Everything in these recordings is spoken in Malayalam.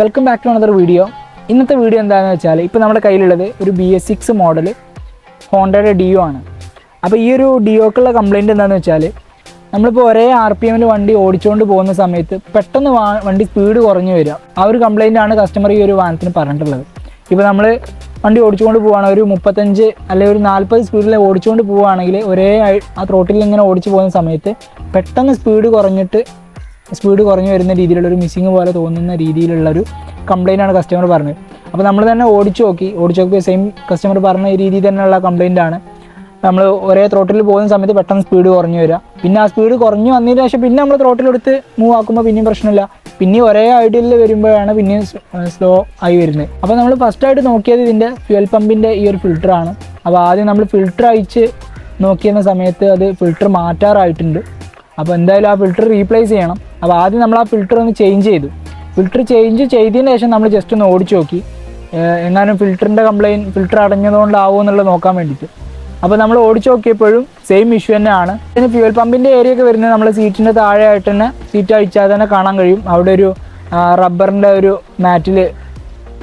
Welcome back to another video ഇന്നത്തെ വീഡിയോ എന്താണെന്ന് വെച്ചാൽ ഇപ്പോൾ നമ്മുടെ കയ്യിലുള്ളത് ഒരു ബി എസ് സിക്സ് മോഡൽ ഹോണ്ടയുടെ ഡിയോ ആണ്. അപ്പോൾ ഈ ഒരു ഡിയോക്കുള്ള കംപ്ലൈന്റ് എന്താണെന്ന് വെച്ചാൽ നമ്മളിപ്പോൾ ഒരേ ആർ പി എമ്മിൽ വണ്ടി ഓടിച്ചുകൊണ്ട് പോകുന്ന സമയത്ത് പെട്ടെന്ന് വണ്ടി സ്പീഡ് കുറഞ്ഞു വരിക. ആ ഒരു കംപ്ലൈന്റ് ആണ് കസ്റ്റമർ ഈ ഒരു വാഹനത്തിന് പറഞ്ഞിട്ടുള്ളത്. ഇപ്പോൾ നമ്മൾ വണ്ടി ഓടിച്ചുകൊണ്ട് പോവുകയാണ് ഒരു മുപ്പത്തഞ്ച് അല്ലെങ്കിൽ ഒരു നാൽപ്പത് സ്പീഡിൽ ഓടിച്ചുകൊണ്ട് പോവുകയാണെങ്കിൽ ഒരേ ആ ത്രോട്ടിൽ ഇങ്ങനെ ഓടിച്ചു പോകുന്ന സമയത്ത് പെട്ടെന്ന് സ്പീഡ് കുറഞ്ഞിട്ട് സ്പീഡ് കുറഞ്ഞു വരുന്ന രീതിയിലുള്ള ഒരു മിസ്സിങ് പോലെ തോന്നുന്ന രീതിയിലുള്ള ഒരു കംപ്ലൈന്റ് ആണ് കസ്റ്റമർ പറഞ്ഞത്. അപ്പോൾ നമ്മൾ തന്നെ ഓടിച്ചു നോക്കി. ഓടിച്ചു നോക്കിയ സെയിം കസ്റ്റമർ പറഞ്ഞ രീതിയിൽ തന്നെയുള്ള കംപ്ലൈന്റ് ആണ്. നമ്മൾ ഒരേ ത്രോട്ടിൽ പോകുന്ന സമയത്ത് പെട്ടെന്ന് സ്പീഡ് കുറഞ്ഞു വരിക. പിന്നെ ആ സ്പീഡ് കുറഞ്ഞു വന്നതിന് ശേഷം പിന്നെ നമ്മൾ ത്രോട്ടിലെടുത്ത് മൂവ് ആക്കുമ്പോൾ പിന്നെയും പ്രശ്നമില്ല. പിന്നെ ഒരേ ഐഡിയയിൽ വരുമ്പോഴാണ് പിന്നെയും സ്ലോ ആയി വരുന്നത്. അപ്പോൾ നമ്മൾ ഫസ്റ്റായിട്ട് നോക്കിയത് ഇതിന്റെ ഫ്യൂൽ പമ്പിന്റെ ഈ ഒരു ഫിൽറ്ററാണ് അപ്പോൾ ആദ്യം നമ്മൾ ഫിൽറ്റർ അയച്ച് നോക്കിയെന്ന സമയത്ത് അത് ഫിൽറ്റർ മാറ്റാറായിട്ടുണ്ട്. അപ്പോൾ എന്തായാലും ആ ഫിൽറ്റർ റീപ്ലേസ് ചെയ്യണം. അപ്പോൾ ആദ്യം നമ്മൾ ആ ഫിൽറ്റർ ഒന്ന് ചേഞ്ച് ചെയ്തു. ഫിൽറ്റർ ചേഞ്ച് ചെയ്തതിന് ശേഷം നമ്മൾ ജസ്റ്റ് ഒന്ന് ഓടിച്ചു നോക്കി. എങ്ങാനും ഫിൽറ്ററിന്റെ കംപ്ലയിന്റ് ഫിൽറ്റർ അടഞ്ഞതുകൊണ്ടാവുമോ എന്നുള്ളത് നോക്കാൻ വേണ്ടിയിട്ട്. അപ്പോൾ നമ്മൾ ഓടിച്ചു നോക്കിയപ്പോഴും സെയിം ഇഷ്യൂ തന്നെയാണ്. പിന്നെ ഫ്യൂൽ പമ്പിന്റെ ഏരിയ ഒക്കെ വരുന്നത് നമ്മൾ സീറ്റിന്റെ താഴെയായിട്ട് തന്നെ സീറ്റ് അഴിച്ചാൽ തന്നെ കാണാൻ കഴിയും. അവിടെ ഒരു റബ്ബറിന്റെ ഒരു മാറ്റിൽ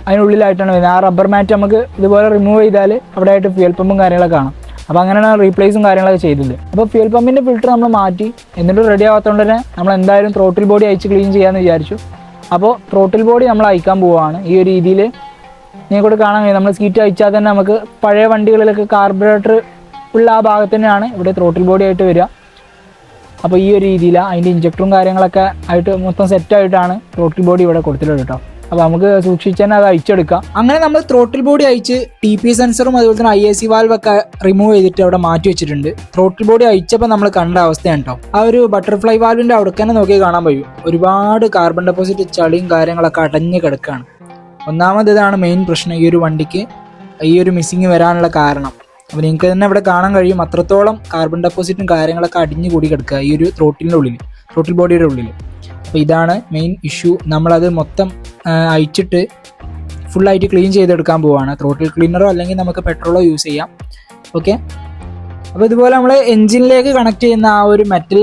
അതിനുള്ളിലായിട്ടാണ് വരുന്നത്. ആ റബ്ബർ മാറ്റ് നമുക്ക് ഇതുപോലെ റിമൂവ് ചെയ്താൽ അവിടെ ആയിട്ട് ഫ്യൂൽ പമ്പും കാര്യങ്ങളൊക്കെ കാണാം. അപ്പോൾ അങ്ങനെയാണ് റീപ്ലേസും കാര്യങ്ങളൊക്കെ ചെയ്തത്. അപ്പോൾ ഫ്യൂൽ പമ്പിന്റെ ഫിൽറ്റർ നമ്മൾ മാറ്റി എന്നിട്ട് റെഡി ആവാത്തതുകൊണ്ട് തന്നെ നമ്മൾ എന്തായാലും ത്രോട്ടിൽ ബോഡി അയച്ച് ക്ലീൻ ചെയ്യാമെന്ന് വിചാരിച്ചു. അപ്പോൾ ത്രോട്ടിൽ ബോഡി നമ്മൾ അയക്കാൻ പോവുകയാണ് ഈ ഒരു രീതിയിൽ നിങ്ങൾക്കൂടെ കാണാൻ കഴിയും. നമ്മൾ സീറ്റ് അയച്ചാൽ തന്നെ നമുക്ക് പഴയ വണ്ടികളിലൊക്കെ കാർബറേറ്റർ ഉള്ള ആ ഭാഗത്ത് തന്നെയാണ് ഇവിടെ ത്രോട്ടിൽ ബോഡി ആയിട്ട് വരിക. അപ്പോൾ ഈ ഒരു രീതിയിലാണ് അതിന്റെ ഇഞ്ചക്ടറും കാര്യങ്ങളൊക്കെ ആയിട്ട് മൊത്തം സെറ്റായിട്ടാണ് ത്രോട്ടിൽ ബോഡി ഇവിടെ കൊടുത്തിട്ടുള്ളത് കേട്ടോ. അപ്പോൾ നമുക്ക് സൂക്ഷിച്ച് തന്നെ അത് അയച്ചെടുക്കാം അങ്ങനെ നമ്മൾ ത്രോട്ടിൽ ബോഡി അയച്ച് ടി പി സെൻസറും അതുപോലെ തന്നെ ഐ എ സി വാൽവ് ഒക്കെ റിമൂവ് ചെയ്തിട്ട് അവിടെ മാറ്റി വെച്ചിട്ടുണ്ട്. ത്രോട്ടിൽ ബോഡി അയച്ചപ്പോൾ നമ്മൾ കണ്ട അവസ്ഥയാണ് കേട്ടോ ആ ഒരു ബട്ടർഫ്ലൈ വാൽവിന്റെ അവിടെ തന്നെ നോക്കി കാണാൻ കഴിയും ഒരുപാട് കാർബൺ ഡെപ്പോസിറ്റ് ചളിയും കാര്യങ്ങളൊക്കെ അടഞ്ഞ് കിടക്കുകയാണ് ഒന്നാമത് ഇതാണ് മെയിൻ പ്രശ്നം ഈ ഒരു വണ്ടിക്ക്. ഈ ഒരു മിസ്സിങ് വരാനുള്ള കാരണം. അപ്പോൾ നിങ്ങൾക്ക് തന്നെ ഇവിടെ കാണാൻ കഴിയും. അത്രത്തോളം കാർബൺ ഡെപ്പോസിറ്റും കാര്യങ്ങളൊക്കെ അടിഞ്ഞു കൂടി കിടക്കുക ഈ ഒരു ത്രോട്ടിലിന്റെ ഉള്ളിൽ ത്രോട്ടിൽ ബോഡിയുടെ ഉള്ളിൽ അപ്പോൾ ഇതാണ് മെയിൻ ഇഷ്യൂ നമ്മളത് മൊത്തം അയച്ചിട്ട് ഫുള്ളായിട്ട് ക്ലീൻ ചെയ്തെടുക്കാൻ പോവുകയാണ് ത്രോട്ടിൽ ക്ലീനറോ അല്ലെങ്കിൽ നമുക്ക് പെട്രോളോ യൂസ് ചെയ്യാം. ഓക്കെ അപ്പോൾ ഇതുപോലെ നമ്മൾ എഞ്ചിനിലേക്ക് കണക്ട് ചെയ്യുന്ന ആ ഒരു മെറ്റൽ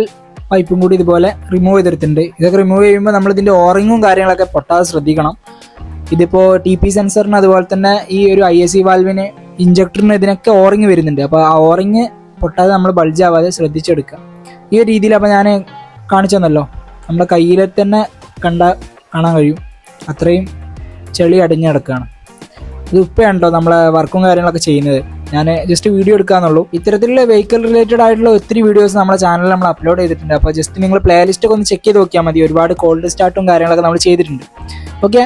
പൈപ്പും കൂടി ഇതുപോലെ റിമൂവ് ചെയ്തെടുത്തിട്ടുണ്ട്. ഇതൊക്കെ റിമൂവ് ചെയ്യുമ്പോൾ നമ്മളിതിന്റെ ഓറിങ്ങും കാര്യങ്ങളൊക്കെ പൊട്ടാതെ ശ്രദ്ധിക്കണം. ഇതിപ്പോൾ ടി പി സെൻസറിന് അതുപോലെ തന്നെ ഈ ഒരു ഐ എസ് സി വാൽവിന് ഇഞ്ചക്ടറിന് ഇതിനൊക്കെ ഓറിങ് വരുന്നുണ്ട്. അപ്പോൾ ആ ഓറിങ് പൊട്ടാതെ നമ്മൾ ബൾജ് ആവാതെ ശ്രദ്ധിച്ചെടുക്കുക. ഈ ഒരു രീതിയിൽ അപ്പോൾ ഞാൻ കാണിച്ചു തന്നല്ലോ നമ്മുടെ കയ്യിലെ തന്നെ കണ്ട കാണാൻ കഴിയും. അത്രയും ചെളി അടിഞ്ഞു കിടക്കുകയാണ്. ഇത് ഉപ്പയാണല്ലോ നമ്മളെ വർക്കും കാര്യങ്ങളൊക്കെ ചെയ്യുന്നത്. ഞാൻ ജസ്റ്റ് വീഡിയോ എടുക്കാന്നുള്ളൂ. ഇത്തരത്തിലുള്ള വെഹിക്കിൾ റിലേറ്റഡ് ആയിട്ടുള്ള ഒത്തിരി വീഡിയോസ് നമ്മുടെ ചാനലിൽ നമ്മൾ അപ്ലോഡ് ചെയ്തിട്ടുണ്ട്. അപ്പോൾ ജസ്റ്റ് നിങ്ങൾ പ്ലേലിസ്റ്റ് ഒക്കെ ഒന്ന് ചെക്ക് ചെയ്ത് നോക്കിയാൽ മതി. ഒരുപാട് കോൾഡ് സ്റ്റാർട്ടും കാര്യങ്ങളൊക്കെ നമ്മൾ ചെയ്തിട്ടുണ്ട്. ഓക്കെ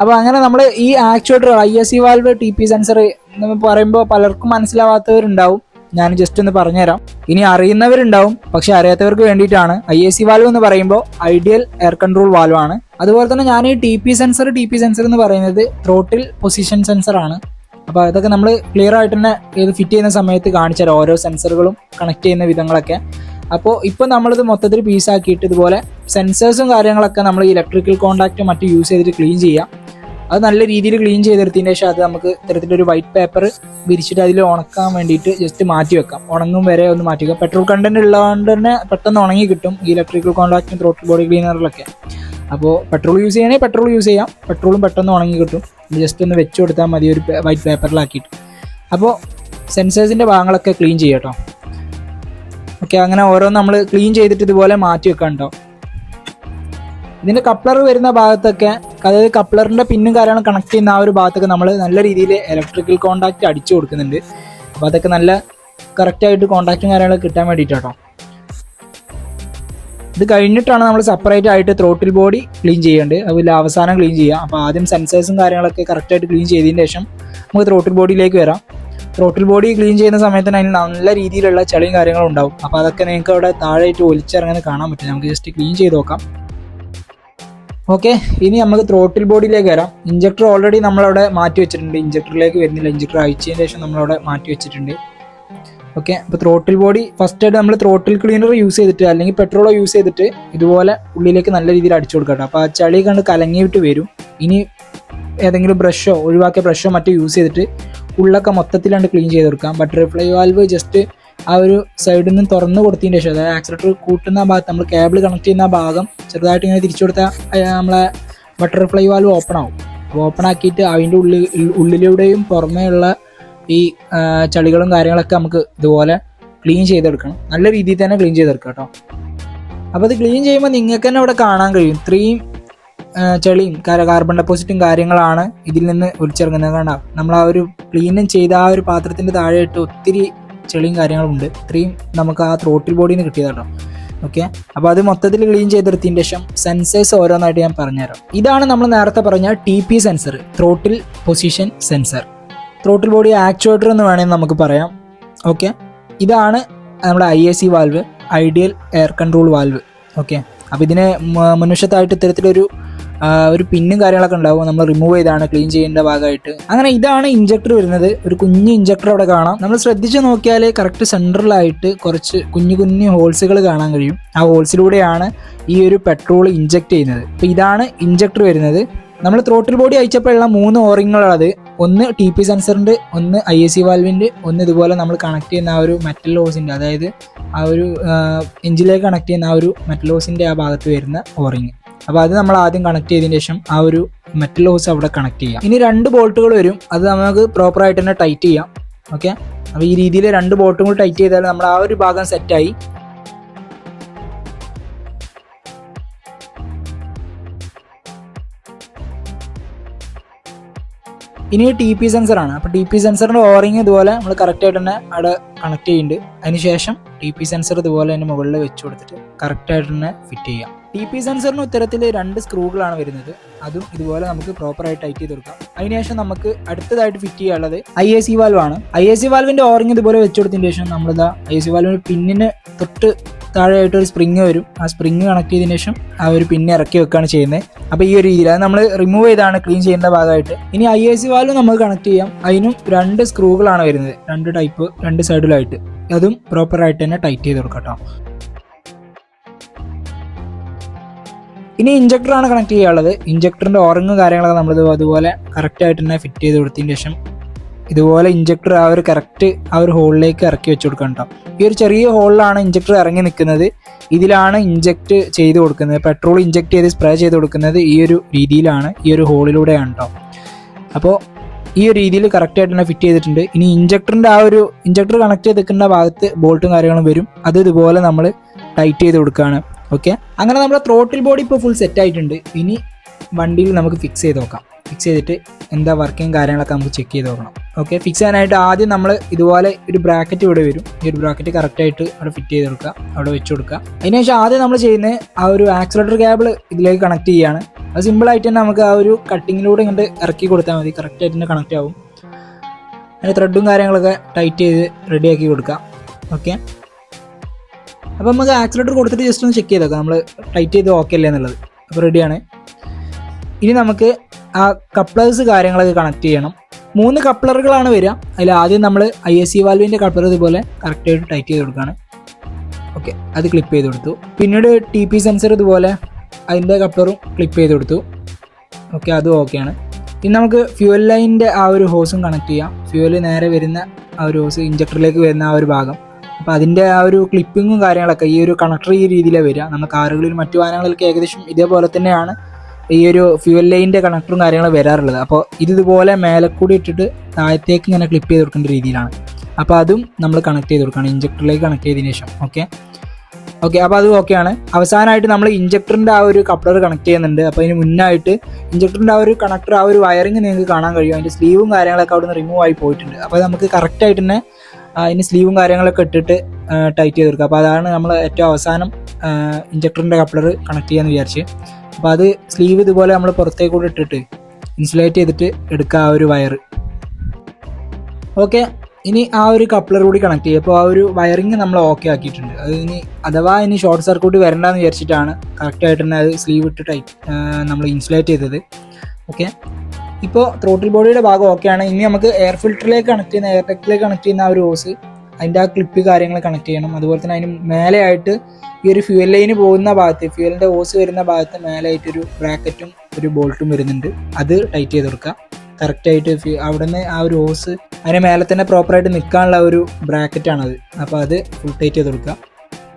അപ്പോൾ അങ്ങനെ നമ്മൾ ഈ actuator I S C valve T P sensor എന്ന് പറയുമ്പോൾ പലർക്കും മനസ്സിലാവാത്തവരുണ്ടാവും. ഞാൻ ജസ്റ്റ് ഒന്ന് പറഞ്ഞുതരാം. ഇനി അറിയുന്നവരുണ്ടാവും പക്ഷെ അറിയാത്തവർക്ക് വേണ്ടിയിട്ടാണ്. ഐ എ സി വാൽവ് എന്ന് പറയുമ്പോൾ ഐഡിയൽ എയർ കൺട്രോൾ വാൽവ് ആണ്. അതുപോലെ തന്നെ ഞാൻ ഈ T P sensor T P sensor എന്ന് പറയുന്നത് ത്രോട്ടിൽ പൊസിഷൻ സെൻസർ ആണ്. അപ്പോൾ അതൊക്കെ നമ്മൾ ക്ലിയർ ആയിട്ട് തന്നെ ഇത് ഫിറ്റ് ചെയ്യുന്ന സമയത്ത് കാണിച്ചു തരാം ഓരോ സെൻസറുകളും കണക്ട് ചെയ്യുന്ന വിധങ്ങളൊക്കെ. അപ്പോൾ ഇപ്പോൾ നമ്മളിത് മൊത്തത്തിൽ പീസാക്കിയിട്ട് ഇതുപോലെ സെൻസേഴ്സും കാര്യങ്ങളൊക്കെ നമ്മൾ ഇലക്ട്രിക്കൽ കോണ്ടാക്റ്റ് മറ്റും യൂസ് ചെയ്തിട്ട് ക്ലീൻ ചെയ്യാം. അത് നല്ല രീതിയിൽ ക്ലീൻ ചെയ്തെടുത്തതിന് ശേഷം അത് നമുക്ക് ഇത്തരത്തിലൊരു വൈറ്റ് പേപ്പർ വിരിച്ചിട്ട് അതിൽ ഉണക്കാൻ വേണ്ടിയിട്ട് ജസ്റ്റ് മാറ്റി വെക്കാം. ഉണങ്ങും വരെ ഒന്ന് മാറ്റി വെക്കാം. പെട്രോൾ കണ്ടന്റ് ഉള്ളതുകൊണ്ട് തന്നെ പെട്ടെന്ന് ഉണങ്ങി കിട്ടും. ഈ ഇലക്ട്രിക്കൽ കോൺട്രാക്റ്റും ത്രോട്ട് ബോഡി ക്ലീനറിലൊക്കെ അപ്പോൾ പെട്രോൾ യൂസ് ചെയ്യണമെങ്കിൽ പെട്രോൾ യൂസ് ചെയ്യാം. പെട്രോളും പെട്ടെന്ന് ഉണങ്ങി കിട്ടും. ജസ്റ്റ് ഒന്ന് വെച്ച് കൊടുത്താൽ മതി ഒരു വൈറ്റ് പേപ്പറിലാക്കിയിട്ട് അപ്പോൾ സെൻസേഴ്സിന്റെ ഭാഗങ്ങളൊക്കെ ക്ലീൻ ചെയ്യാം കേട്ടോ ഓക്കെ അങ്ങനെ ഓരോന്ന് നമ്മൾ ക്ലീൻ ചെയ്തിട്ട് ഇതുപോലെ മാറ്റി വെക്കാം കേട്ടോ ഇതിന്റെ കപ്ലർ വരുന്ന ഭാഗത്തൊക്കെ അതായത് കപ്ലറിന്റെ പിന്നും കാര്യങ്ങളും കണക്ട് ചെയ്യുന്ന ആ ഒരു ഭാഗത്തൊക്കെ നമ്മൾ നല്ല രീതിയിൽ ഇലക്ട്രിക്കൽ കോണ്ടാക്ട് അടിച്ചു കൊടുക്കുന്നുണ്ട്. അപ്പോൾ അതൊക്കെ നല്ല കറക്റ്റ് ആയിട്ട് കോണ്ടാക്റ്റും കാര്യങ്ങളൊക്കെ കിട്ടാൻ വേണ്ടിയിട്ടാട്ടോ. ഇത് കഴിഞ്ഞിട്ടാണ് നമ്മൾ സെപ്പറേറ്റ് ആയിട്ട് ത്രോട്ടിൽ ബോഡി ക്ലീൻ ചെയ്യേണ്ടത്. അതുപോലെ അവസാനം ക്ലീൻ ചെയ്യാം. അപ്പോൾ ആദ്യം സെൻസേഴ്സും കാര്യങ്ങളൊക്കെ കറക്റ്റായിട്ട് ക്ലീൻ ചെയ്തതിന് ശേഷം നമുക്ക് ത്രോട്ടിൽ ബോഡിയിലേക്ക് വരാം. ത്രോട്ടിൽ ബോഡി ക്ലീൻ ചെയ്യുന്ന സമയത്തിന് അതിന് നല്ല രീതിയിലുള്ള ചളിയും കാര്യങ്ങളും ഉണ്ടാവും. അപ്പോൾ അതൊക്കെ നിങ്ങൾക്ക് അവിടെ താഴെയായിട്ട് ഒലിച്ചിറങ്ങുന്നത് കാണാൻ പറ്റും. നമുക്ക് ജസ്റ്റ് ക്ലീൻ ചെയ്ത് നോക്കാം. ഓക്കെ ഇനി നമുക്ക് ത്രോട്ടിൽ ബോഡിയിലേക്ക് വരാം. ഇഞ്ചക്ടർ ഓൾറെഡി നമ്മളവിടെ മാറ്റി വെച്ചിട്ടുണ്ട്. ഇഞ്ചക്ടറിലേക്ക് വരുന്നില്ല. ഇഞ്ചക്ടർ അയച്ചതിന് ശേഷം നമ്മളവിടെ മാറ്റി വെച്ചിട്ടുണ്ട്. ഓക്കെ അപ്പോൾ ത്രോട്ടിൽ ബോഡി ഫസ്റ്റ് ആയിട്ട് നമ്മൾ ത്രോട്ടിൽ ക്ലീനർ യൂസ് ചെയ്തിട്ട് അല്ലെങ്കിൽ പെട്രോളോ യൂസ് ചെയ്തിട്ട് ഇതുപോലെ ഉള്ളിലേക്ക് നല്ല രീതിയിൽ അടിച്ചു കൊടുക്കട്ടെ. അപ്പോൾ ആ ചളി കണ്ട് കലങ്ങിയിട്ട് വരും. ഇനി ഏതെങ്കിലും ബ്രഷോ ഒഴിവാക്കിയ ബ്രഷോ മറ്റോ യൂസ് ചെയ്തിട്ട് ഉള്ളൊക്കെ മൊത്തത്തിലാണ്ട് ക്ലീൻ ചെയ്ത് കൊടുക്കാം. ബട്ടർഫ്ലൈ വാൽവ് ജസ്റ്റ് ആ ഒരു സൈഡിൽ നിന്ന് തുറന്നു കൊടുത്തതിന് ശേഷം അതായത് ആക്സിലേറ്റർ കൂട്ടുന്ന ഭാഗത്ത് നമ്മൾ കേബിൾ കണക്ട് ചെയ്യുന്ന ഭാഗം ചെറുതായിട്ട് ഇങ്ങനെ തിരിച്ചു കൊടുത്താൽ നമ്മളെ ബട്ടർഫ്ലൈ വാൽവ് ഓപ്പൺ ആവും. അപ്പോൾ ഓപ്പൺ ആക്കിയിട്ട് അതിന്റെ ഉള്ളിൽ ഉള്ളിലൂടെയും പുറമേയുള്ള ഈ ചളികളും കാര്യങ്ങളൊക്കെ നമുക്ക് ഇതുപോലെ ക്ലീൻ ചെയ്തെടുക്കണം. നല്ല രീതിയിൽ തന്നെ ക്ലീൻ ചെയ്തെടുക്കാം കേട്ടോ. അപ്പോൾ അത് ക്ലീൻ ചെയ്യുമ്പോൾ നിങ്ങൾക്ക് തന്നെ അവിടെ കാണാൻ കഴിയും. ഇത്രയും ചെളിയും കാർബൺ ഡെപ്പോസിറ്റും കാര്യങ്ങളാണ് ഇതിൽ നിന്ന് ഒലിച്ചിറങ്ങുന്നത്. കാണാം നമ്മൾ ആ ഒരു ക്ലീനും ചെയ്ത ആ ഒരു പാത്രത്തിന്റെ താഴെയിട്ട് ഒത്തിരി ചെളിയും കാര്യങ്ങളും ഉണ്ട്. ഇത്രയും നമുക്ക് ആ ത്രോട്ടിൽ ബോഡിയിൽ നിന്ന് കിട്ടിയതാണ് കേട്ടോ ഓക്കെ അപ്പോൾ അത് മൊത്തത്തിൽ ക്ലീൻ ചെയ്തെടുത്തതിന്റെ ശേഷം സെൻസേഴ്സ് ഓരോന്നായിട്ട് ഞാൻ പറഞ്ഞുതരാം. ഇതാണ് നമ്മൾ നേരത്തെ പറഞ്ഞ T P sensor throttle position sensor throttle body actuator എന്ന് വേണമെങ്കിൽ നമുക്ക് പറയാം. ഓക്കെ ഇതാണ് നമ്മുടെ I A C valve idle air control valve okay അപ്പോൾ ഇതിനെ മനുഷ്യത്തായിട്ട് ഇത്തരത്തിലൊരു ഒരു പിന്നും കാര്യങ്ങളൊക്കെ ഉണ്ടാവും. നമ്മൾ റിമൂവ് ചെയ്താണ് ക്ലീൻ ചെയ്യേണ്ട ഭാഗമായിട്ട്. അങ്ങനെ ഇതാണ് ഇഞ്ചക്ടർ വരുന്നത്. ഒരു കുഞ്ഞു ഇഞ്ചക്ടർ അവിടെ കാണാം. നമ്മൾ ശ്രദ്ധിച്ച് നോക്കിയാൽ കറക്റ്റ് സെൻട്രലായിട്ട് കുറച്ച് കുഞ്ഞു കുഞ്ഞു ഹോൾസുകൾ കാണാൻ കഴിയും. ആ ഹോൾസിലൂടെയാണ് ഈ ഒരു പെട്രോൾ ഇഞ്ചക്ട് ചെയ്യുന്നത്. അപ്പോൾ ഇതാണ് ഇഞ്ചക്ടർ വരുന്നത്. നമ്മൾ ത്രോട്ടിൽ ബോഡി അയച്ചപ്പോഴുള്ള മൂന്ന് ഓറിങ്ങുകളത് ഒന്ന് ടി പി സെൻസറിന്റെ ഒന്ന് ഐ എസ് സി വാൽവിന്റെ ഒന്ന് ഇതുപോലെ നമ്മൾ കണക്ട് ചെയ്യുന്ന ആ ഒരു മെറ്റൽ ഹോസിന്റെ അതായത് ആ ഒരു എഞ്ചിലേക്ക് കണക്ട് ചെയ്യുന്ന ആ ഒരു മെറ്റൽ ഹോസിന്റെ ആ ഭാഗത്ത് വരുന്ന ഓറിങ് അപ്പോൾ അത് നമ്മൾ ആദ്യം കണക്ട് ചെയ്തതിന് ശേഷം ആ ഒരു മെറ്റൽ ഹോസ് അവിടെ കണക്ട് ചെയ്യാം. ഇനി രണ്ട് ബോൾട്ടുകൾ വരും അത് നമുക്ക് പ്രോപ്പറായിട്ട് തന്നെ ടൈറ്റ് ചെയ്യാം ഓക്കെ അപ്പോൾ ഈ രീതിയിൽ രണ്ട് ബോട്ടും കൂടി ടൈറ്റ് ചെയ്താൽ നമ്മൾ ആ ഒരു ഭാഗം സെറ്റായി ഇനി ടി പി സെൻസറാണ് അപ്പോൾ ടി പി സെൻസറിന്റെ ഓറിങ് ഇതുപോലെ നമ്മൾ കറക്റ്റായിട്ട് തന്നെ അവിടെ കണക്ട് ചെയ്യുന്നുണ്ട്. അതിനുശേഷം ടി പി സെൻസർ ഇതുപോലെ തന്നെ മുകളിൽ വെച്ച് കൊടുത്തിട്ട് കറക്റ്റായിട്ട് തന്നെ ഫിറ്റ് ചെയ്യാം. ടി പി സെൻസറിന് ഉത്തരത്തിൽ രണ്ട് സ്ക്രൂകളാണ് വരുന്നത്. അതും ഇതുപോലെ നമുക്ക് പ്രോപ്പർ ആയിട്ട് ടൈറ്റ് ചെയ്ത് കൊടുക്കാം. അതിനുശേഷം നമുക്ക് അടുത്തതായിട്ട് ഫിറ്റ് ചെയ്യാനുള്ളത് ഐ എ സി വാൽവ് ആണ്. ഐ എ സി വാൽവിന്റെ ഓറിങ് ഇതുപോലെ വെച്ച് കൊടുത്തതിന് ശേഷം നമ്മളിതാ ഐ എ സി വാൽവിന് പിന്നിന് തൊട്ട് താഴെയായിട്ട് ഒരു സ്പ്രിങ് വരും. ആ സ്പ്രിങ് കണക്ട് ചെയ്തതിന് ശേഷം ആ ഒരു പിന്നെ ഇറക്കി വെക്കുകയാണ് ചെയ്യുന്നത്. അപ്പോൾ ഈ ഒരു രീതിയിൽ അത് നമ്മൾ റിമൂവ് ചെയ്താണ് ക്ലീൻ ചെയ്യേണ്ട ഭാഗമായിട്ട്. ഇനി ഐ എ സി വാൽവ് നമുക്ക് കണക്ട് ചെയ്യാം. അതിനും രണ്ട് സ്ക്രൂകളാണ് വരുന്നത്. രണ്ട് ടൈപ്പ് രണ്ട് സൈഡിലായിട്ട് അതും പ്രോപ്പറായിട്ട് തന്നെ ടൈറ്റ് ചെയ്ത് കൊടുക്കാം ഇനി ഇഞ്ചക്ടറാണ് കണക്ട് ചെയ്യാനുള്ളത്. ഇഞ്ചക്ടറിന്റെ ഓറങ്ങും കാര്യങ്ങളൊക്കെ നമ്മളിത് അതുപോലെ കറക്റ്റായിട്ട് തന്നെ ഫിറ്റ് ചെയ്ത് കൊടുത്തതിന് ശേഷം ഇതുപോലെ ഇഞ്ചക്ടർ ആ ഒരു കറക്റ്റ് ആ ഒരു ഹോളിലേക്ക് ഇറക്കി വെച്ച് കൊടുക്കണം കേട്ടോ ഈ ഒരു ചെറിയ ഹോളിലാണ് ഇഞ്ചക്ടർ ഇറങ്ങി നിൽക്കുന്നത്. ഇതിലാണ് ഇഞ്ചക്ട് ചെയ്ത് കൊടുക്കുന്നത്. പെട്രോൾ ഇഞ്ചക്ട് ചെയ്ത് സ്പ്രേ ചെയ്ത് കൊടുക്കുന്നത് ഈ ഒരു രീതിയിലാണ് ഈ ഒരു ഹോളിലൂടെയാണ് കേട്ടോ അപ്പോൾ ഈ ഒരു രീതിയിൽ കറക്റ്റായിട്ട് തന്നെ ഫിറ്റ് ചെയ്തിട്ടുണ്ട്. ഇനി ഇഞ്ചക്ടറിന്റെ ആ ഒരു ഇഞ്ചക്ടർ കണക്ട് ചെയ്ത് നിൽക്കേണ്ട ഭാഗത്ത് ബോൾട്ടും കാര്യങ്ങളും വരും. അത് ഇതുപോലെ നമ്മൾ ടൈറ്റ് ചെയ്ത് കൊടുക്കുകയാണ് ഓക്കെ അങ്ങനെ നമ്മുടെ ത്രോട്ടിൽ ബോഡി ഇപ്പോൾ ഫുൾ സെറ്റ് ആയിട്ടുണ്ട്. ഇനി വണ്ടിയിൽ നമുക്ക് ഫിക്സ് ചെയ്ത് നോക്കാം. ഫിക്സ് ചെയ്തിട്ട് എന്താ വർക്കിങ് കാര്യങ്ങളൊക്കെ നമുക്ക് ചെക്ക് ചെയ്ത് നോക്കണം. ഓക്കെ ഫിക്സ് ചെയ്യാനായിട്ട് ആദ്യം നമ്മൾ ഇതുപോലെ ഒരു ബ്രാക്കറ്റ് ഇവിടെ വരും. ഈ ഒരു ബ്രാക്കറ്റ് കറക്റ്റായിട്ട് അവിടെ ഫിറ്റ് ചെയ്ത് കൊടുക്കുക. അവിടെ വെച്ച് കൊടുക്കുക. അതിനുശേഷം ആദ്യം നമ്മൾ ചെയ്യുന്നത് ആ ഒരു ആക്സിലേറ്റർ കേബിൾ ഇതിലേക്ക് കണക്ട് ചെയ്യുകയാണ് അത് സിമ്പിളായിട്ട് തന്നെ നമുക്ക് ആ ഒരു കട്ടിങ്ങിലൂടെ ഇങ്ങോട്ട് ഇറക്കി കൊടുത്താൽ മതി. കറക്റ്റായിട്ട് തന്നെ കണക്റ്റ് ആവും. അതിന് ത്രെഡും കാര്യങ്ങളൊക്കെ ടൈറ്റ് ചെയ്ത് റെഡിയാക്കി കൊടുക്കാം. ഓക്കെ അപ്പോൾ നമുക്ക് ആക്സിലേറ്റർ കൊടുത്തിട്ട് ജസ്റ്റ് ഒന്ന് ചെക്ക് ചെയ്തേക്കാം നമ്മൾ ടൈറ്റ് ചെയ്ത് ഓക്കെ അല്ലേ എന്നുള്ളത്. അപ്പോൾ റെഡിയാണ് ഇനി നമുക്ക് ആ കപ്ലേഴ്സ് കാര്യങ്ങളൊക്കെ കണക്ട് ചെയ്യണം. മൂന്ന് കപ്ലറുകളാണ് വരിക. അതിൽ ആദ്യം നമ്മൾ ഐ എസ് സി വാൽവിന്റെ കപ്ലർ ഇതുപോലെ കറക്റ്റായിട്ട് ടൈറ്റ് ചെയ്ത് കൊടുക്കുകയാണ്. ഓക്കെ അത് ക്ലിപ്പ് ചെയ്ത് കൊടുത്തു. പിന്നീട് ടി പി സെൻസർ ഇതുപോലെ അതിന്റെ കപ്ലറും ക്ലിപ്പ് ചെയ്ത് കൊടുത്തു. ഓക്കെ അതും ഓക്കെയാണ് ഇനി നമുക്ക് ഫ്യൂവൽ ലൈനിന്റെ ആ ഒരു ഹോസും കണക്ട് ചെയ്യാം. ഫ്യൂവൽ നേരെ വരുന്ന ആ ഒരു ഹോസ് ഇഞ്ചക്ടറിലേക്ക് വരുന്ന ആ ഒരു ഭാഗം. അപ്പോൾ അതിന്റെ ആ ഒരു ക്ലിപ്പിങ്ങും കാര്യങ്ങളൊക്കെ ഈ ഒരു കണക്ടർ ഈ രീതിയിലാണ് വരിക. നമ്മൾ കാറുകളിൽ മറ്റു വാഹനങ്ങളിലൊക്കെ ഏകദേശം ഇതേപോലെ തന്നെയാണ്. ഈ ഒരു ഫ്യൂവൽ ലൈനിന്റെ കണക്ടറും കാര്യങ്ങളും വരാറുള്ളത്. അപ്പോൾ ഇത് ഇതുപോലെ മേലെ കൂടി ഇട്ടിട്ട് താഴത്തേക്ക് ഇങ്ങനെ ക്ലിപ്പ് ചെയ്ത് കൊടുക്കേണ്ട രീതിയിലാണ്. അപ്പോൾ അതും നമ്മൾ കണക്ട് ചെയ്ത് കൊടുക്കണം ഇഞ്ചക്ടറിലേക്ക് കണക്ട് ചെയ്തതിന് ശേഷം. ഓക്കെ ഓക്കെ അപ്പോൾ അത് ഓക്കെയാണ് അവസാനമായിട്ട് നമ്മൾ ഇഞ്ചക്ടറിന്റെ ആ ഒരു കപ്ലർ കണക്ട് ചെയ്യുന്നുണ്ട്. അപ്പോൾ അതിന് മുന്നായിട്ട് ഇഞ്ചക്ടറിന്റെ ആ ഒരു കണക്ടർ ആ ഒരു വയറിങ് നിങ്ങൾക്ക് കാണാൻ കഴിയും. അതിന്റെ സ്ലീവും കാര്യങ്ങളൊക്കെ അവിടെ നിന്ന് റിമൂവ് ആയി പോയിട്ടുണ്ട്. അപ്പോൾ നമുക്ക് കറക്റ്റായിട്ട് തന്നെ അതിന് സ്ലീവും കാര്യങ്ങളൊക്കെ ഇട്ടിട്ട് ടൈറ്റ് ചെയ്ത് കൊടുക്കുക അപ്പോൾ അതാണ് നമ്മൾ ഏറ്റവും അവസാനം ഇഞ്ചക്ടറിന്റെ കപ്ലർ കണക്ട് ചെയ്യാമെന്ന് വിചാരിച്ച്. അപ്പോൾ അത് സ്ലീവ് ഇതുപോലെ നമ്മൾ പുറത്തേക്ക് കൂടെ ഇട്ടിട്ട് ഇൻസുലേറ്റ് ചെയ്തിട്ട് എടുക്കുക ആ ഒരു വയർ ഓക്കെ ഇനി ആ ഒരു കപ്ലർ കൂടി കണക്ട് ചെയ്യുക. അപ്പോൾ ആ ഒരു വയറിങ് നമ്മൾ ഓക്കെ ആക്കിയിട്ടുണ്ട്. അത് ഇനി അഥവാ ഇനി ഷോർട്ട് സർക്യൂട്ട് വരണ്ടെന്ന് വിചാരിച്ചിട്ടാണ് കറക്റ്റായിട്ട് തന്നെ അത് സ്ലീവ് ഇട്ട് ടൈറ്റ് നമ്മൾ ഇൻസുലേറ്റ് ചെയ്തത്. ഓക്കെ ഇപ്പോൾ ത്രോട്ടിൽ ബോഡിയുടെ ഭാഗം ഓക്കെയാണ് ഇനി നമുക്ക് എയർ ഫിൽറ്ററിലേക്ക് കണക്ട് ചെയ്യുന്ന എയർ ടെക്കിലേക്ക് കണക്ട് ചെയ്യുന്ന ആ ഒരു ഹോസ് അതിന്റെ ആ ക്ലിപ്പ് കാര്യങ്ങൾ കണക്ട് ചെയ്യണം. അതുപോലെ തന്നെ അതിന് മേലെയായിട്ട് ഈ ഒരു ഫ്യൂൽ ലൈന് പോകുന്ന ഭാഗത്ത് ഫ്യൂലിന്റെ ഓസ് വരുന്ന ഭാഗത്ത് മേലെയായിട്ടൊരു ബ്രാക്കറ്റും ഒരു ബോൾട്ടും വരുന്നുണ്ട്. അത് ടൈറ്റ് ചെയ്ത് കൊടുക്കുക. കറക്റ്റായിട്ട് അവിടെ നിന്ന് ആ ഒരു ഓസ് അതിന് മേലെ തന്നെ പ്രോപ്പറായിട്ട് നിൽക്കാനുള്ള ഒരു ബ്രാക്കറ്റാണത് അപ്പോൾ അത് ഫുൾ ടൈറ്റ് ചെയ്ത് കൊടുക്കുക.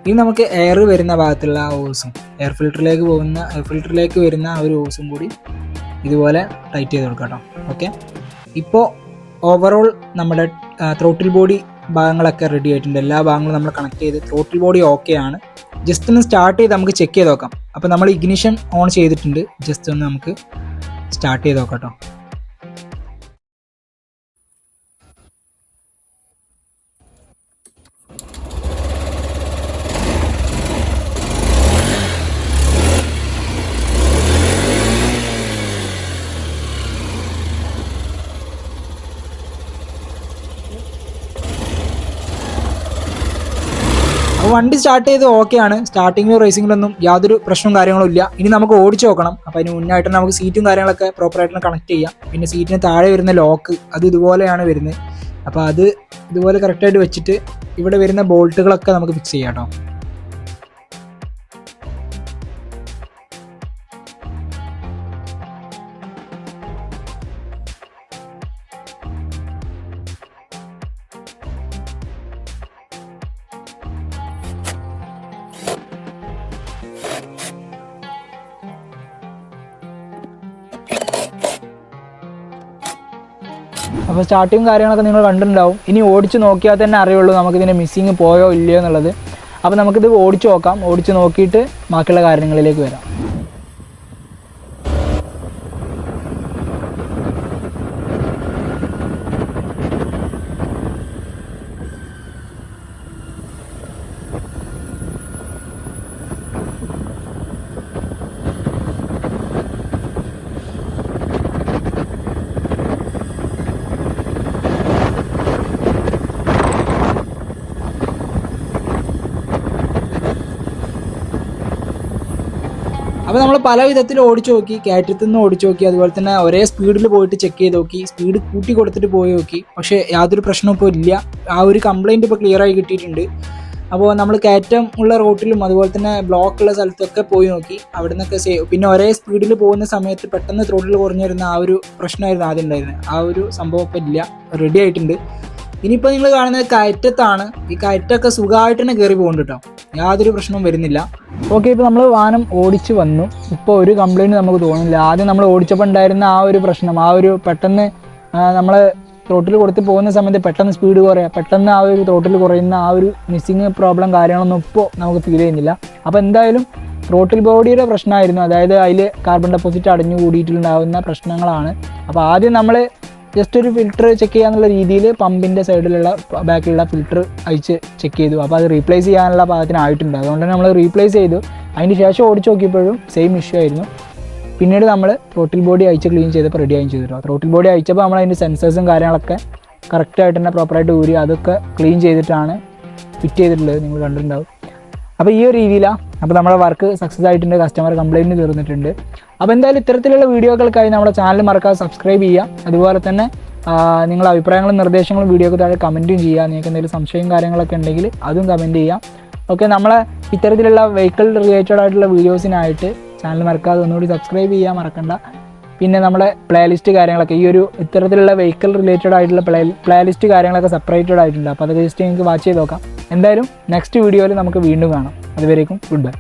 ഇനി നമുക്ക് എയർ വരുന്ന ഭാഗത്തുള്ള ആ ഓസും എയർ ഫിൽറ്ററിലേക്ക് പോകുന്ന എയർ ഫിൽറ്ററിലേക്ക് വരുന്ന ആ ഒരു ഓസും കൂടി ഇതുപോലെ ടൈറ്റ് ചെയ്ത് കൊടുക്കാം കേട്ടോ. ഓക്കെ ഇപ്പോൾ ഓവറോൾ നമ്മുടെ ത്രോട്ടിൽ ബോഡി ഭാഗങ്ങളൊക്കെ റെഡി ആയിട്ടുണ്ട്. എല്ലാ ഭാഗങ്ങളും നമ്മൾ കണക്ട് ചെയ്ത് ത്രോട്ടിൽ ബോഡി ഓക്കെ ആണ്. ജസ്റ്റ് ഒന്ന് സ്റ്റാർട്ട് ചെയ്ത് നമുക്ക് ചെക്ക് ചെയ്ത് നോക്കാം. അപ്പോൾ നമ്മൾ ഇഗ്നിഷൻ ഓൺ ചെയ്തിട്ടുണ്ട്. ജസ്റ്റ് ഒന്ന് നമുക്ക് സ്റ്റാർട്ട് ചെയ്ത് നോക്കാം കേട്ടോ വണ്ടി സ്റ്റാർട്ട് ചെയ്ത് ഓക്കെ ആണ്. സ്റ്റാർട്ടിങ്ങിലും റേസിങ്ങിലൊന്നും യാതൊരു പ്രശ്നവും കാര്യങ്ങളും ഇല്ല. ഇനി നമുക്ക് ഓടിച്ചു നോക്കണം. അപ്പോൾ അതിന് മുന്നായിട്ട് നമുക്ക് സീറ്റും കാര്യങ്ങളൊക്കെ പ്രോപ്പറായിട്ട് കണക്ട് ചെയ്യാം. പിന്നെ സീറ്റിന് താഴെ വരുന്ന ലോക്ക് അത് ഇതുപോലെയാണ് വരുന്നത്. അപ്പോൾ അത് ഇതുപോലെ കറക്റ്റായിട്ട് വെച്ചിട്ട് ഇവിടെ വരുന്ന ബോൾട്ടുകളൊക്കെ നമുക്ക് ഫിക്സ് ചെയ്യാം കേട്ടോ അപ്പോൾ സ്റ്റാർട്ടിങ് കാര്യങ്ങളൊക്കെ നിങ്ങൾ കണ്ടിട്ടുണ്ടാവും. ഇനി ഓടിച്ച് നോക്കിയാൽ തന്നെ അറിയുള്ളൂ നമുക്കിതിനെ മിസ്സിങ് പോയോ ഇല്ലയോ എന്നുള്ളത്. അപ്പോൾ നമുക്കിത് ഓടിച്ച് നോക്കാം. ഓടിച്ച് നോക്കിയിട്ട് ബാക്കിയുള്ള കാര്യങ്ങളിലേക്ക് വരാം. അപ്പോൾ നമ്മൾ പല വിധത്തിൽ ഓടിച്ചു നോക്കി കയറ്റത്തു നിന്ന് ഓടിച്ചു നോക്കി അതുപോലെ തന്നെ ഒരേ സ്പീഡിൽ പോയിട്ട് ചെക്ക് ചെയ്ത് നോക്കി സ്പീഡ് കൂട്ടി കൊടുത്തിട്ട് പോയി നോക്കി. പക്ഷേ യാതൊരു പ്രശ്നവും ഇപ്പോൾ ഇല്ല. ആ ഒരു കംപ്ലൈന്റ് ഇപ്പോൾ ക്ലിയർ ആയി കിട്ടിയിട്ടുണ്ട്. അപ്പോൾ നമ്മൾ കയറ്റം ഉള്ള റോട്ടിലും അതുപോലെ തന്നെ ബ്ലോക്ക് ഉള്ള സ്ഥലത്തൊക്കെ പോയി നോക്കി. അവിടെ നിന്നൊക്കെ സേ പിന്നെ ഒരേ സ്പീഡിൽ പോകുന്ന സമയത്ത് പെട്ടെന്ന് ത്രോട്ടിൽ കുറഞ്ഞു വരുന്ന ആ ഒരു പ്രശ്നമായിരുന്നു ആദ്യം ഉണ്ടായിരുന്നത്. ആ ഒരു സംഭവം ഇപ്പോൾ ഇല്ല. റെഡി ആയിട്ടുണ്ട്. ഇനിയിപ്പോൾ നിങ്ങൾ കാണുന്നത് കയറ്റത്താണ്. ഈ കയറ്റമൊക്കെ സുഖമായിട്ട് തന്നെ കയറി പോകുന്നുണ്ട് കേട്ടോ യാതൊരു പ്രശ്നവും വരുന്നില്ല. ഓക്കെ ഇപ്പോൾ നമ്മൾ വാഹനം ഓടിച്ച് വന്നു. ഇപ്പോൾ ഒരു കംപ്ലൈന്റ് നമുക്ക് തോന്നുന്നില്ല. ആദ്യം നമ്മൾ ഓടിച്ചപ്പോൾ ഉണ്ടായിരുന്ന ആ ഒരു പ്രശ്നം ആ ഒരു പെട്ടെന്ന് നമ്മൾ ത്രോട്ടിൽ കൊടുത്ത് പോകുന്ന സമയത്ത് പെട്ടെന്ന് സ്പീഡ് കുറയുക പെട്ടെന്ന് ആ ഒരു ത്രോട്ടിൽ കുറയുന്ന ആ ഒരു മിസ്സിങ് പ്രോബ്ലം കാര്യങ്ങളൊന്നും ഇപ്പോൾ നമുക്ക് ഫീൽ ചെയ്യുന്നില്ല. അപ്പോൾ എന്തായാലും ത്രോട്ടിൽ ബോഡിയുടെ പ്രശ്നമായിരുന്നു. അതായത് അതിൽ കാർബൺ ഡെപ്പോസിറ്റ് അടഞ്ഞു കൂടിയിട്ടുണ്ടാകുന്ന പ്രശ്നങ്ങളാണ്. അപ്പോൾ ആദ്യം നമ്മൾ ജസ്റ്റ് ഒരു ഫിൽറ്റർ ചെക്ക് ചെയ്യാന്നുള്ള രീതിയിൽ പമ്പിന്റെ സൈഡിലുള്ള ബാക്കിലുള്ള ഫിൽറ്റർ അയച്ച് ചെക്ക് ചെയ്തു. അപ്പോൾ അത് റീപ്ലേസ് ചെയ്യാനുള്ള പാകത്തിനായിട്ടുണ്ട് അതുകൊണ്ട് തന്നെ നമ്മൾ റീപ്ലേസ് ചെയ്തു. അതിന് ശേഷം ഓടിച്ച് നോക്കിയപ്പോഴും സെയിം ഇഷ്യൂ ആയിരുന്നു. പിന്നീട് നമ്മൾ ത്രോട്ടിൽ ബോഡി അയച്ച് ക്ലീൻ ചെയ്തപ്പോൾ റെഡി ആയും ചെയ്തിട്ടോ ത്രോട്ടിൽ ബോഡി അയച്ചപ്പോൾ നമ്മൾ അതിന്റെ സെൻസേഴ്സും കാര്യങ്ങളൊക്കെ കറക്റ്റായിട്ട് തന്നെ പ്രോപ്പറായിട്ട് ഊരി അതൊക്കെ ക്ലീൻ ചെയ്തിട്ടാണ് ഫിറ്റ് ചെയ്തിട്ടുള്ളത്. നിങ്ങൾ കണ്ടിട്ടുണ്ടാവും. അപ്പോൾ ഈ ഒരു രീതിയിലാണ് അപ്പോൾ നമ്മുടെ വർക്ക് സക്സസ് ആയിട്ടുണ്ട് കസ്റ്റമർ കംപ്ലയിന്റ് തീർന്നിട്ടുണ്ട്. അപ്പോൾ എന്തായാലും ഇത്തരത്തിലുള്ള വീഡിയോകൾക്കായി നമ്മുടെ ചാനൽ മറക്കാതെ സബ്സ്ക്രൈബ് ചെയ്യുക. അതുപോലെ തന്നെ നിങ്ങളുടെ അഭിപ്രായങ്ങളും നിർദ്ദേശങ്ങളും വീഡിയോക്ക് താഴെ കമന്റും ചെയ്യുക. നിങ്ങൾക്ക് എന്തെങ്കിലും സംശയം കാര്യങ്ങളൊക്കെ ഉണ്ടെങ്കിൽ അതും കമന്റ് ചെയ്യാം ഓക്കെ നമ്മളെ ഇത്തരത്തിലുള്ള വെഹിക്കിൾ റിലേറ്റഡ് ആയിട്ടുള്ള വീഡിയോസിനായിട്ട് ചാനൽ മറക്കാതെ ഒന്നുകൂടി സബ്സ്ക്രൈബ് ചെയ്യാൻ മറക്കണ്ട. പിന്നെ നമ്മുടെ പ്ലേലിസ്റ്റ് കാര്യങ്ങളൊക്കെ ഈ ഒരു ഇത്തരത്തിലുള്ള വെഹിക്കിൾ റിലേറ്റഡ് ആയിട്ടുള്ള പ്ലേ പ്ലേലിസ്റ്റ് കാര്യങ്ങളൊക്കെ സെപ്പറേറ്റഡ് ആയിട്ടുണ്ട്. അപ്പോൾ അതൊക്കെ ജസ്റ്റ് നിങ്ങൾക്ക് വാച്ച് ചെയ്ത് നോക്കാം. എന്തായാലും നെക്സ്റ്റ് വീഡിയോയിൽ നമുക്ക് വീണ്ടും കാണാം. അതുവരേക്കും ഗുഡ് ബൈ